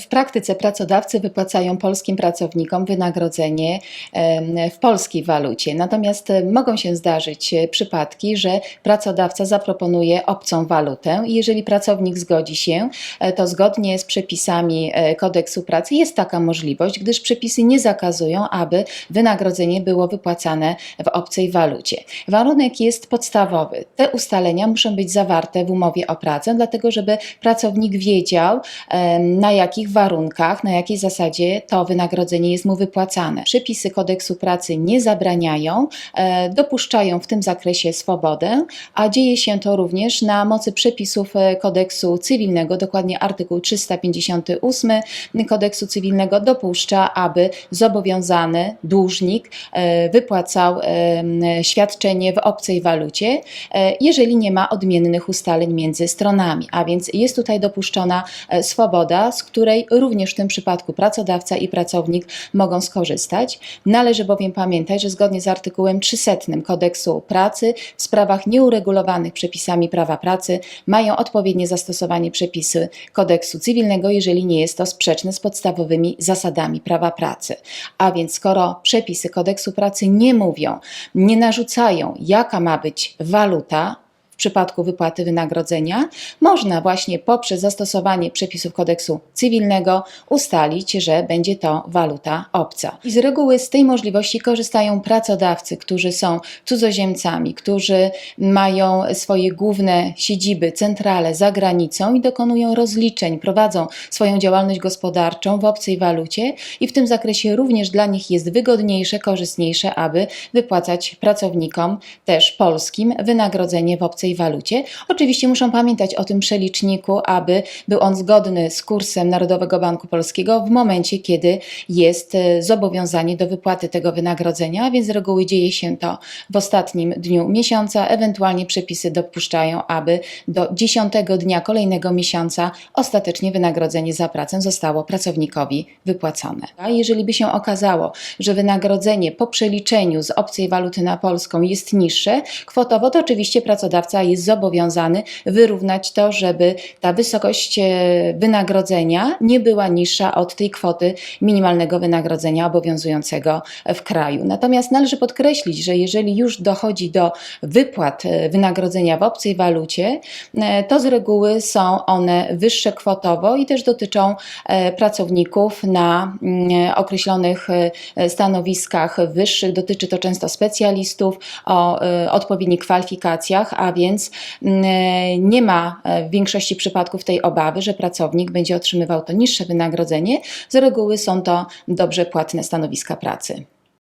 W praktyce pracodawcy wypłacają polskim pracownikom wynagrodzenie w polskiej walucie. Natomiast e, mogą się zdarzyć e, przypadki, że pracodawca zaproponuje obcą walutę i jeżeli pracownik zgodzi się, e, to zgodnie z przepisami kodeksu pracy jest taka możliwość, gdyż przepisy nie zakazują, aby wynagrodzenie było wypłacane w obcej walucie. Warunek jest podstawowy. Te ustalenia muszą być zawarte w umowie o pracę, dlatego żeby pracownik wiedział, na jakich warunkach, na jakiej zasadzie to wynagrodzenie jest mu wypłacane. Przepisy kodeksu pracy nie zabraniają, e, dopuszczają w tym zakresie swobodę, a dzieje się to również na mocy przepisów e, kodeksu cywilnego, dokładnie artykuł 358 kodeksu cywilnego dopuszcza, aby zobowiązany dłużnik e, wypłacał świadczenie w obcej walucie, jeżeli nie ma odmiennych ustaleń między stronami. A więc jest tutaj dopuszczona swoboda, z której również w tym przypadku pracodawca i pracownik mogą skorzystać. Należy bowiem pamiętać, że zgodnie z artykułem 300 kodeksu pracy w sprawach nieuregulowanych przepisami prawa pracy mają odpowiednie zastosowanie przepisy kodeksu cywilnego, jeżeli nie jest to sprzeczne z podstawowymi zasadami prawa pracy. A więc skoro przepisy kodeksu pracy nie mówią, nie narzucają, jaka ma być waluta, przypadku wypłaty wynagrodzenia, można właśnie poprzez zastosowanie przepisów kodeksu cywilnego ustalić, że będzie to waluta obca. I z reguły z tej możliwości korzystają pracodawcy, którzy są cudzoziemcami, którzy mają swoje główne siedziby, centrale za granicą i dokonują rozliczeń, prowadzą swoją działalność gospodarczą w obcej walucie i w tym zakresie również dla nich jest wygodniejsze, korzystniejsze, aby wypłacać pracownikom też polskim wynagrodzenie w obcej walucie. Oczywiście muszą pamiętać o tym przeliczniku, aby był on zgodny z kursem Narodowego Banku Polskiego w momencie, kiedy jest e, zobowiązanie do wypłaty tego wynagrodzenia, więc z reguły dzieje się to w ostatnim dniu miesiąca. Ewentualnie przepisy dopuszczają, aby do 10 dnia kolejnego miesiąca ostatecznie wynagrodzenie za pracę zostało pracownikowi wypłacone. A jeżeli by się okazało, że wynagrodzenie po przeliczeniu z obcej waluty na polską jest niższe kwotowo, to oczywiście pracodawca jest zobowiązany wyrównać to, żeby ta wysokość e, wynagrodzenia nie była niższa od tej kwoty minimalnego wynagrodzenia obowiązującego w kraju. Natomiast należy podkreślić, że jeżeli już dochodzi do wypłat e, wynagrodzenia w obcej walucie, e, to z reguły są one wyższe kwotowo i też dotyczą pracowników na mm, określonych stanowiskach wyższych. Dotyczy to często specjalistów o odpowiednich kwalifikacjach, a więc mm, e, nie ma e, w większości przypadków tej obawy, że pracownik będzie otrzymywał to niższe wynagrodzenie. Z reguły są to dobrze płatne stanowiska pracy.